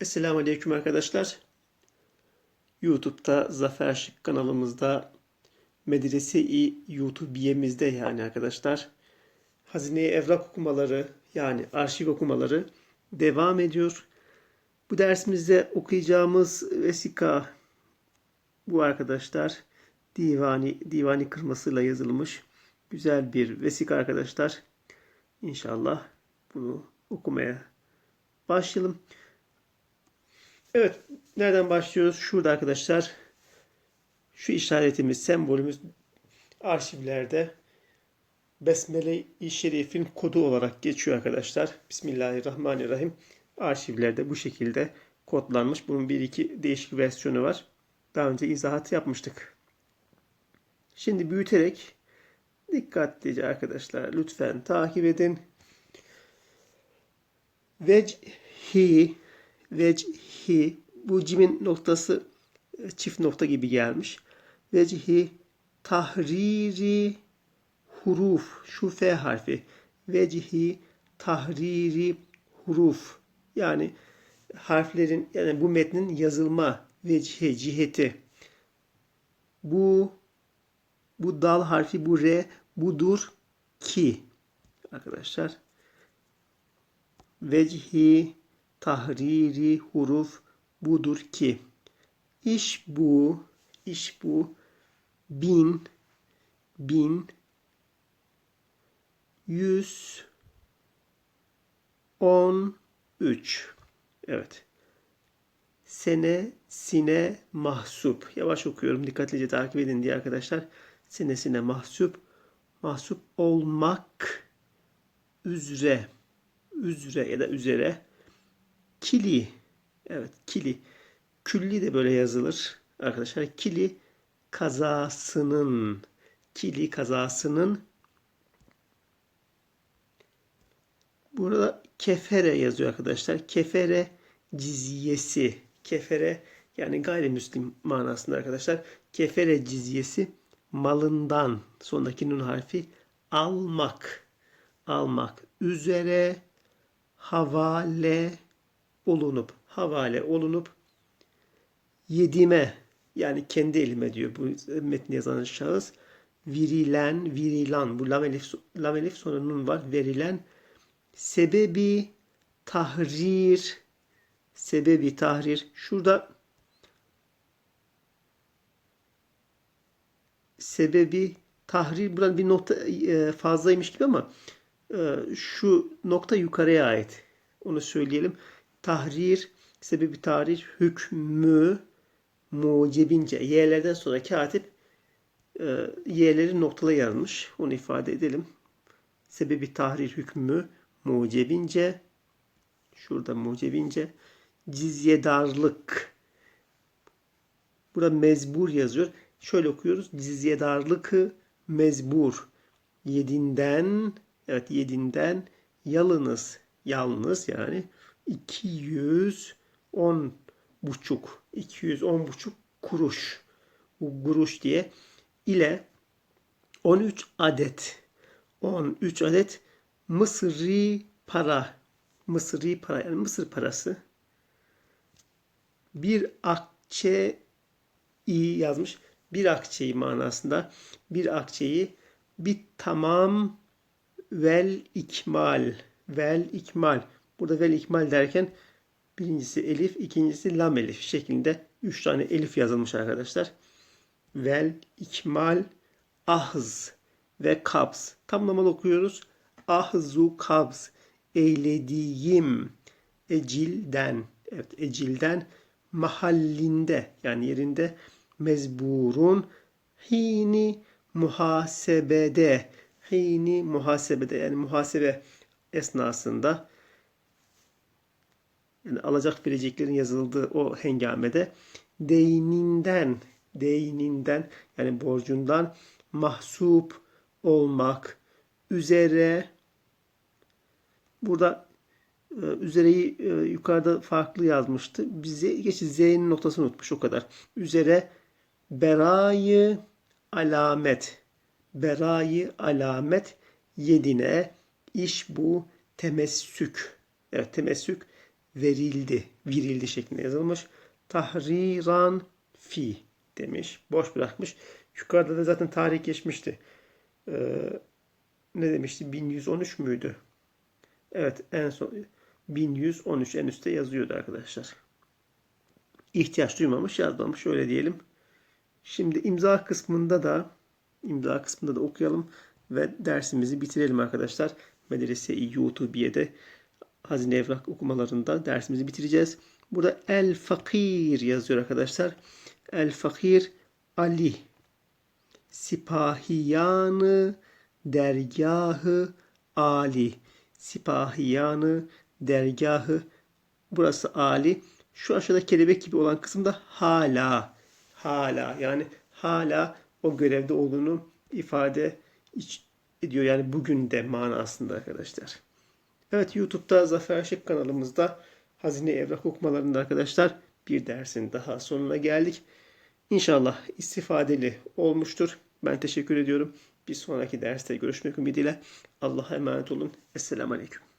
Esselamu Aleyküm arkadaşlar. YouTube'da Zafer Şık kanalımızda Medrese-i YouTube'yemizde yani arkadaşlar Hazine-i Evrak okumaları yani arşiv okumaları devam ediyor. Bu dersimizde okuyacağımız vesika bu arkadaşlar divani divani kırmasıyla yazılmış güzel bir vesika arkadaşlar. İnşallah bunu okumaya başlayalım. Evet, nereden başlıyoruz? Şurada arkadaşlar. Şu işaretimiz, sembolümüz arşivlerde Besmele-i Şerif'in kodu olarak geçiyor arkadaşlar. Bismillahirrahmanirrahim. Arşivlerde bu şekilde kodlanmış. Bunun bir iki değişik versiyonu var. Daha önce izahat yapmıştık. Şimdi büyüterek dikkatlice arkadaşlar lütfen takip edin. Vecihi vecihi bu cimin noktası e, çift nokta gibi gelmiş. Vecihi tahriri huruf şu F harfi. Vecihi tahriri huruf yani harflerin yani bu metnin yazılma vecihi ciheti. Bu bu dal harfi bu R budur ki arkadaşlar vecihi tahriri huruf budur ki iş bu iş bu bin bin yüz on üç. Evet. Sene sine mahsup. Yavaş okuyorum dikkatlice takip edin diye arkadaşlar. Senesine mahsup. Mahsup olmak üzere. Üzere ya da üzere kili. Evet kili. Külli de böyle yazılır arkadaşlar. Kili kazasının kili kazasının. Burada kefere yazıyor arkadaşlar. Kefere cizyesi. Kefere yani gayrimüslim manasında arkadaşlar. Kefere cizyesi malından sondaki nun harfi almak. Almak üzere havale olunup havale olunup yedime yani kendi elime diyor bu metni yazan şahıs virilen virilan bu lam elif, lam elif sonra nun var verilen sebebi tahrir sebebi tahrir şurada sebebi tahrir buradan bir nokta e, fazlaymış gibi ama e, şu nokta yukarıya ait. Onu söyleyelim. Tahrir, sebebi tahrir, hükmü, mucebince. Y'lerden sonra katip e, Y'leri noktala yazmış. Onu ifade edelim. Sebebi tahrir hükmü mucebince. Şurada mucebince. Cizyedarlık. Burada mezbur yazıyor. Şöyle okuyoruz. Cizyedarlıkı mezbur. Yedinden evet yedinden yalınız yalnız yani 210 buçuk 210 buçuk kuruş. Bu kuruş diye ile 13 adet 13 adet Mısri para Mısri para yani Mısır parası. Bir akçe iyi yazmış. Bir akçeyi manasında. Bir akçeyi bir tamam vel ikmal vel ikmal burada vel ikmal derken birincisi elif ikincisi lam elif şeklinde üç tane elif yazılmış arkadaşlar. Vel ikmal ahz ve kabz. Tamlamalı okuyoruz. Ahzu kabz. Eylediğim ecilden. Evet ecilden mahallinde yani yerinde mezburun hini muhasebede. Hini muhasebede yani muhasebe esnasında yani alacak vereceklerin yazıldığı o hengamede deyninden deyninden yani borcundan mahsup olmak üzere burada e, üzereyi e, yukarıda farklı yazmıştı. Bize geçti Z'nin noktasını unutmuş o kadar. Üzere berayı alamet berayı alamet yedine iş bu temessük. Evet temessük verildi, virildi şeklinde yazılmış. Tahriran fi demiş. Boş bırakmış. Yukarıda da zaten tarih geçmişti. Ee, ne demişti? 1113 müydü? Evet en son 1113 en üstte yazıyordu arkadaşlar. İhtiyaç duymamış yazmamış öyle diyelim. Şimdi imza kısmında da imza kısmında da okuyalım ve dersimizi bitirelim arkadaşlar. Medrese-i YouTube'de hazine evrak okumalarında dersimizi bitireceğiz. Burada El Fakir yazıyor arkadaşlar. El Fakir Ali Sipahiyanı dergahı Ali Sipahiyanı dergahı burası Ali. Şu aşağıda kelebek gibi olan kısımda hala hala yani hala o görevde olduğunu ifade ediyor. Yani bugün de manasında arkadaşlar. Evet YouTube'da Zafer Şık kanalımızda hazine evrak okumalarında arkadaşlar bir dersin daha sonuna geldik. İnşallah istifadeli olmuştur. Ben teşekkür ediyorum. Bir sonraki derste görüşmek ümidiyle. Allah'a emanet olun. Esselamu Aleyküm.